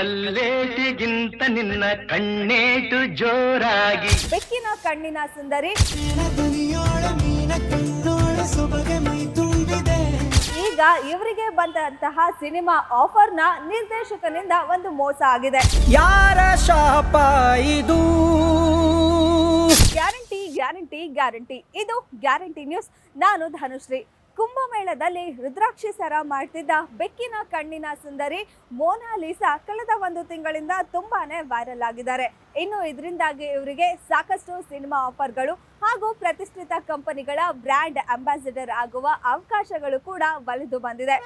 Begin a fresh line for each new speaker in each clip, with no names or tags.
ಕಲ್ಲೇಟಿಗಿಂತ ನಿನ್ನ ಕಣ್ಣೇಟು ಜೋರಾಗಿ.
ಬೆಕ್ಕಿನ ಕಣ್ಣಿನ ಸುಂದರಿ. ಈಗ ಇವರಿಗೆ ಬಂದಂತಹ ಸಿನಿಮಾ ಆಫರ್ನ ನಿರ್ದೇಶಕನಿಂದ ಒಂದು ಮೋಸ ಆಗಿದೆ.
ಯಾರ ಶಾಪ ಇದು?
Guarantee guarantee guarantee. ಇದು ಗ್ಯಾರಂಟಿ ನ್ಯೂಸ್. ನಾನು ಧನುಶ್ರೀ. ಕುಂಭಮೇಳದಲ್ಲಿ ರುದ್ರಾಕ್ಷಿ ಸರ ಮಾಡ್ತಿದ್ದ ಬೆಕ್ಕಿನ ಕಣ್ಣಿನ ಸುಂದರಿ ಮೋನಾಲಿಸಾ ಕಳೆದ ಒಂದು ತಿಂಗಳಿಂದ ತುಂಬಾನೇ ವೈರಲ್ ಆಗಿದ್ದಾರೆ. ಇನ್ನು ಇದರಿಂದಾಗಿ ಇವರಿಗೆ ಸಾಕಷ್ಟು ಸಿನಿಮಾ ಆಫರ್ಗಳು ಹಾಗೂ ಪ್ರತಿಷ್ಠಿತ ಕಂಪನಿಗಳ ಬ್ರ್ಯಾಂಡ್ ಅಂಬಾಸಿಡರ್ ಆಗುವ ಅವಕಾಶಗಳು ಕೂಡ ಒಲಿದು ಬಂದಿದೆ.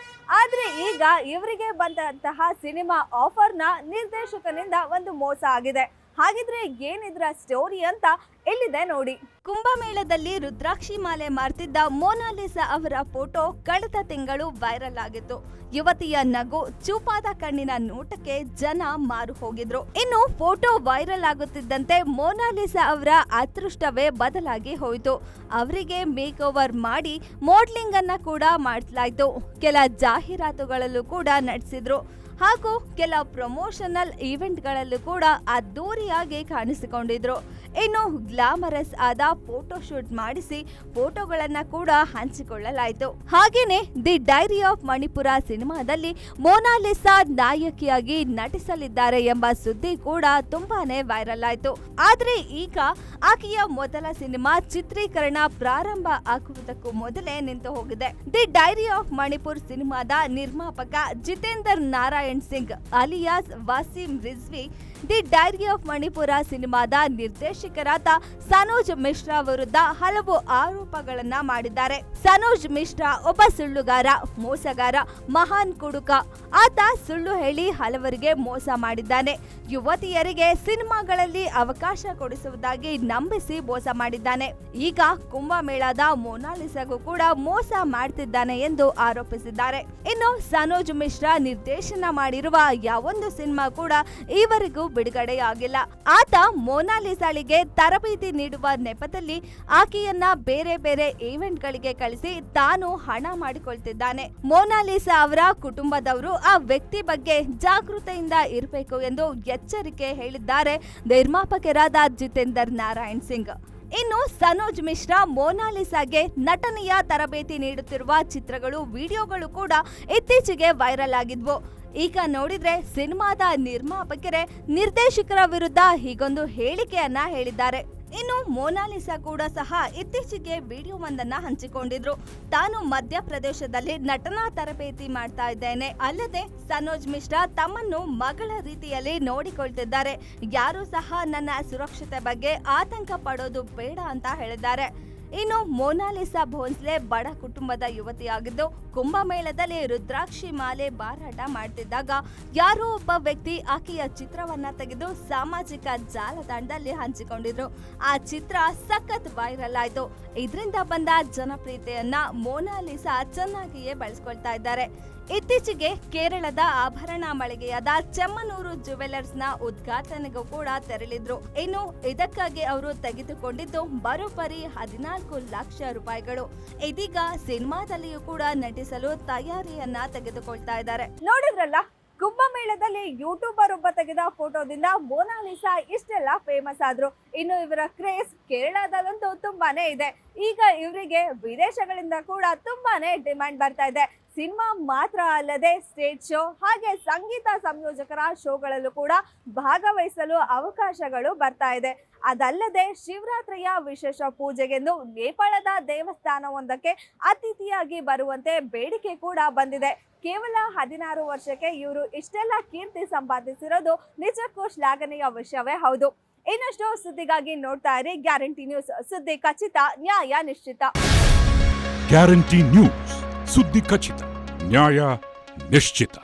ಆದರೆ ಈಗ ಇವರಿಗೆ ಬಂದಂತಹ ಸಿನಿಮಾ ಆಫರ್ನ ನಿರ್ದೇಶಕನಿಂದ ಒಂದು ಮೋಸ ಆಗಿದೆ. ಹಾಗಿದ್ರೆ ಏನಿದ್ರ ಸ್ಟೋರಿ ಅಂತ ಎಲ್ಲಿದೆ ನೋಡಿ. ಕುಂಭಮೇಳದಲ್ಲಿ ರುದ್ರಾಕ್ಷಿ ಮಾಲೆ ಮಾರ್ತಿದ್ದ ಮೋನಾಲಿಸಾ ಅವರ ಫೋಟೋ ಕಳೆದ ತಿಂಗಳು ವೈರಲ್ ಆಗಿತ್ತು. ಯುವತಿಯ ನಗು ಚೂಪಾದ ಕಣ್ಣಿನ ನೋಟಕ್ಕೆ ಜನ ಮಾರು ಹೋಗಿದ್ರು. ಇನ್ನು ಫೋಟೋ ವೈರಲ್ ಆಗುತ್ತಿದ್ದಂತೆ ಮೋನಾಲಿಸಾ ಅವರ ಅದೃಷ್ಟವೇ ಬದಲಾಗಿ ಹೋಯಿತು. ಅವರಿಗೆ ಮೇಕ್ ಓವರ್ ಮಾಡಿ ಮೋಡ್ಲಿಂಗ್ ಅನ್ನ ಕೂಡ ಮಾಡಿಸಲಾಯಿತು ಕೆಲ ಜಾಹೀರಾತುಗಳಲ್ಲೂ ಕೂಡ ನಡೆಸಿದ್ರು. ಹಾಗೂ ಕೆಲ ಪ್ರಮೋಷನಲ್ ಈವೆಂಟ್ಗಳಲ್ಲೂ ಕೂಡ ಅದ್ದೂರಿಯಾಗಿ ಕಾಣಿಸಿಕೊಂಡಿದ್ರು. ಇನ್ನು ಗ್ಲಾಮರಸ್ ಆದ ಫೋಟೋ ಶೂಟ್ ಮಾಡಿಸಿ ಫೋಟೋಗಳನ್ನ ಕೂಡ ಹಂಚಿಕೊಳ್ಳಲಾಯಿತು. ಹಾಗೇನೆ ದಿ ಡೈರಿ ಆಫ್ ಮಣಿಪುರ ಸಿನಿಮಾದಲ್ಲಿ ಮೋನಾಲಿಸಾ ನಾಯಕಿಯಾಗಿ ನಟಿಸಲಿದ್ದಾರೆ ಎಂಬ ಸುದ್ದಿ ಕೂಡ ತುಂಬಾನೇ ವೈರಲ್ ಆಯಿತು. ಆದ್ರೆ ಈಗ ಆಕೆಯ ಮೊದಲ ಸಿನಿಮಾ ಚಿತ್ರೀಕರಣ ಪ್ರಾರಂಭ ಆಗುವುದಕ್ಕೂ ಮೊದಲೇ ನಿಂತು ಹೋಗಿದೆ. ದಿ ಡೈರಿ ಆಫ್ ಮಣಿಪುರ್ ಸಿನಿಮಾದ ನಿರ್ಮಾಪಕ Jitender Narayan Singh alias Wasim Rizvi the diary of Manipur ಸಿನಿಮಾದ ನಿರ್ದೇಶಕರಾದ ಸನೋಜ್ ಮಿಶ್ರಾ ವಿರುದ್ಧ ಹಲವು ಆರೋಪಗಳನ್ನ ಮಾಡಿದ್ದಾರೆ. ಸನೋಜ್ ಮಿಶ್ರಾ ಒಬ್ಬ ಸುಳ್ಳುಗಾರ, ಮೋಸಗಾರ, ಮಹಾನ್ ಕುಡುಕ. ಆತ ಸುಳ್ಳು ಹೇಳಿ ಹಲವರಿಗೆ ಮೋಸ ಮಾಡಿದ್ದಾನೆ. ಯುವತಿಯರಿಗೆ ಸಿನಿಮಾಗಳಲ್ಲಿ ಅವಕಾಶ ಕೊಡಿಸುವುದಾಗಿ ನಂಬಿಸಿ ಮೋಸ ಮಾಡಿದ್ದಾನೆ. ಈಗ ಕುಂಭಮೇಳದ ಮೊನಾಲಿಸಾಗೂ ಕೂಡ ಮೋಸ ಮಾಡ್ತಿದ್ದಾನೆ ಎಂದು ಆರೋಪಿಸಿದ್ದಾರೆ. ಇನ್ನು ಸನೋಜ್ ಮಿಶ್ರಾ ನಿರ್ದೇಶನ ಮಾಡಿರುವ ಯಾವೊಂದು ಸಿನಿಮಾ ಕೂಡ ಈವರೆಗೂ ಬಿಡುಗಡೆಯಾಗಿಲ್ಲ. ಆತ ಮೋನಾಲಿಸಾಳಿಗೆ ತರಬೇತಿ ನೀಡುವ ನೆಪದಲ್ಲಿ ಆಕೆಯನ್ನ ಬೇರೆ ಬೇರೆ ಈವೆಂಟ್ಗಳಿಗೆ ಕಳಿಸಿ ತಾನು ಹಣ ಮಾಡಿಕೊಳ್ತಿದ್ದಾನೆ. ಮೋನಾಲಿಸಾ ಅವರ ಕುಟುಂಬದವರು ಆ ವ್ಯಕ್ತಿ ಬಗ್ಗೆ ಜಾಗೃತೆಯಿಂದ ಇರಬೇಕು ಎಂದು ಎಚ್ಚರಿಕೆ ಹೇಳಿದ್ದಾರೆ ನಿರ್ಮಾಪಕರಾದ ಜಿತೇಂದರ್ ನಾರಾಯಣ್ ಸಿಂಗ್. ಇನ್ನು ಸನೋಜ್ ಮಿಶ್ರಾ ಮೋನಾಲಿಸಾಗೆ ನಟನೆಯ ತರಬೇತಿ ನೀಡುತ್ತಿರುವ ಚಿತ್ರಗಳು, ವಿಡಿಯೋಗಳು ಕೂಡ ಇತ್ತೀಚೆಗೆ ವೈರಲ್ ಆಗಿದ್ವು. ಈಗ ನೋಡಿದ್ರೆ ಸಿನಿಮಾದ ನಿರ್ಮಾಪಕರೇ ನಿರ್ದೇಶಕರ ವಿರುದ್ಧ ಹೀಗೊಂದು ಹೇಳಿಕೆಯನ್ನ ಹೇಳಿದ್ದಾರೆ. ಇನ್ನು ಮೋನಾಲಿಸಾ ಕೂಡ ಸಹ ಇತ್ತೀಚೆಗೆ ವಿಡಿಯೋವೊಂದನ್ನು ಹಂಚಿಕೊಂಡಿದ್ರು. ತಾನು ಮಧ್ಯಪ್ರದೇಶದಲ್ಲಿ ನಟನಾ ತರಬೇತಿ ಮಾಡ್ತಾ ಇದ್ದೇನೆ. ಅಲ್ಲದೆ ಸನೋಜ್ ಮಿಶ್ರಾ ತಮ್ಮನ್ನು ಮಗಳ ರೀತಿಯಲ್ಲಿ ನೋಡಿಕೊಳ್ತಿದ್ದಾರೆ. ಯಾರು ಸಹ ನನ್ನ ಸುರಕ್ಷತೆ ಬಗ್ಗೆ ಆತಂಕ ಪಡೋದು ಬೇಡ ಅಂತ ಹೇಳಿದ್ದಾರೆ. ಇನ್ನು ಮೋನಾಲಿಸಾ ಭೋನ್ಸ್ಲೆ ಬಡ ಕುಟುಂಬದ ಯುವತಿಯಾಗಿದ್ದು ಕುಂಭಮೇಳದಲ್ಲಿ ರುದ್ರಾಕ್ಷಿ ಮಾಲೆ ಮಾರಾಟ ಮಾಡ್ತಿದ್ದಾಗ ಯಾರೋ ಒಬ್ಬ ವ್ಯಕ್ತಿ ಆಕೆಯ ಚಿತ್ರವನ್ನ ತೆಗೆದು ಸಾಮಾಜಿಕ ಜಾಲತಾಣದಲ್ಲಿ ಹಂಚಿಕೊಂಡಿದ್ರು. ಆ ಚಿತ್ರ ಸಖತ್ ವೈರಲ್ ಆಯ್ತು. ಇದರಿಂದ ಬಂದ ಜನಪ್ರಿಯತೆಯನ್ನ ಮೋನಾಲಿಸಾ ಚೆನ್ನಾಗಿಯೇ ಬಳಸ್ಕೊಳ್ತಾ ಇದ್ದಾರೆ. ಇತ್ತೀಚೆಗೆ ಕೇರಳದ ಆಭರಣ ಮಳಿಗೆಯಾದ ಚೆಮ್ಮನೂರು ಜುವೆಲರ್ಸ್ನ ಉದ್ಘಾಟನೆಗೂ ಕೂಡ ತೆರಳಿದ್ರು. ಇನ್ನು ಇದಕ್ಕಾಗಿ ಅವರು ತೆಗೆದುಕೊಂಡಿದ್ದು ಬರೋಬ್ಬರಿ ಹದಿನಾಲ್ಕು ಲಕ್ಷ ರೂಪಾಯಿಗಳು. ಇದೀಗ ಸಿನಿಮಾದಲ್ಲಿಯೂ ಕೂಡ ನಟಿಸಲು ತಯಾರಿಯನ್ನ ತೆಗೆದುಕೊಳ್ತಾ ಇದ್ದಾರೆ. ನೋಡಿದ್ರಲ್ಲ? ಕುಂಭಮೇಳದಲ್ಲಿ ಯೂಟ್ಯೂಬರ್ ಒಬ್ಬ ತೆಗೆದ ಫೋಟೋದಿಂದ ಮೋನಾಲಿಸಾ ಇಷ್ಟೆಲ್ಲ ಫೇಮಸ್ ಆದ್ರು. ಇನ್ನು ಇವರ ಕ್ರೇಸ್ ಕೇರಳದಲ್ಲಂತೂ ತುಂಬಾನೇ ಇದೆ. ಈಗ ಇವರಿಗೆ ವಿದೇಶಗಳಿಂದ ಕೂಡ ತುಂಬಾನೇ ಡಿಮ್ಯಾಂಡ್ ಬರ್ತಾ ಇದೆ. ಸಿನಿಮಾ ಮಾತ್ರ ಅಲ್ಲದೆ ಸ್ಟೇಜ್ ಶೋ ಹಾಗೆ ಸಂಗೀತ ಸಂಯೋಜಕರ ಶೋಗಳಲ್ಲೂ ಕೂಡ ಭಾಗವಹಿಸಲು ಅವಕಾಶಗಳು ಬರ್ತಾ ಇದೆ. ಅದಲ್ಲದೆ ಶಿವರಾತ್ರಿಯ ವಿಶೇಷ ಪೂಜೆಗೆಂದು ನೇಪಾಳದ ದೇವಸ್ಥಾನವೊಂದಕ್ಕೆ ಅತಿಥಿಯಾಗಿ ಬರುವಂತೆ ಬೇಡಿಕೆ ಕೂಡ ಬಂದಿದೆ. ಕೇವಲ ಹದಿನಾರು ವರ್ಷಕ್ಕೆ ಇವರು ಇಷ್ಟೆಲ್ಲ ಕೀರ್ತಿ ಸಂಪಾದಿಸಿರೋದು ನಿಜಕ್ಕೂ ಶ್ಲಾಘನೀಯ ವಿಷಯವೇ ಹೌದು. ಇನ್ನಷ್ಟು ಸುದ್ದಿಗಾಗಿ ನೋಡ್ತಾ ಇರಿ ಗ್ಯಾರಂಟಿ ನ್ಯೂಸ್. ಸುದ್ದಿ ಖಚಿತ, ನ್ಯಾಯ ನಿಶ್ಚಿತ.
ಗ್ಯಾರಂಟಿ ನ್ಯೂಸ್, ಸುದ್ದಿ ಖಚಿತ, ನ್ಯಾಯ ನಿಶ್ಚಿತ.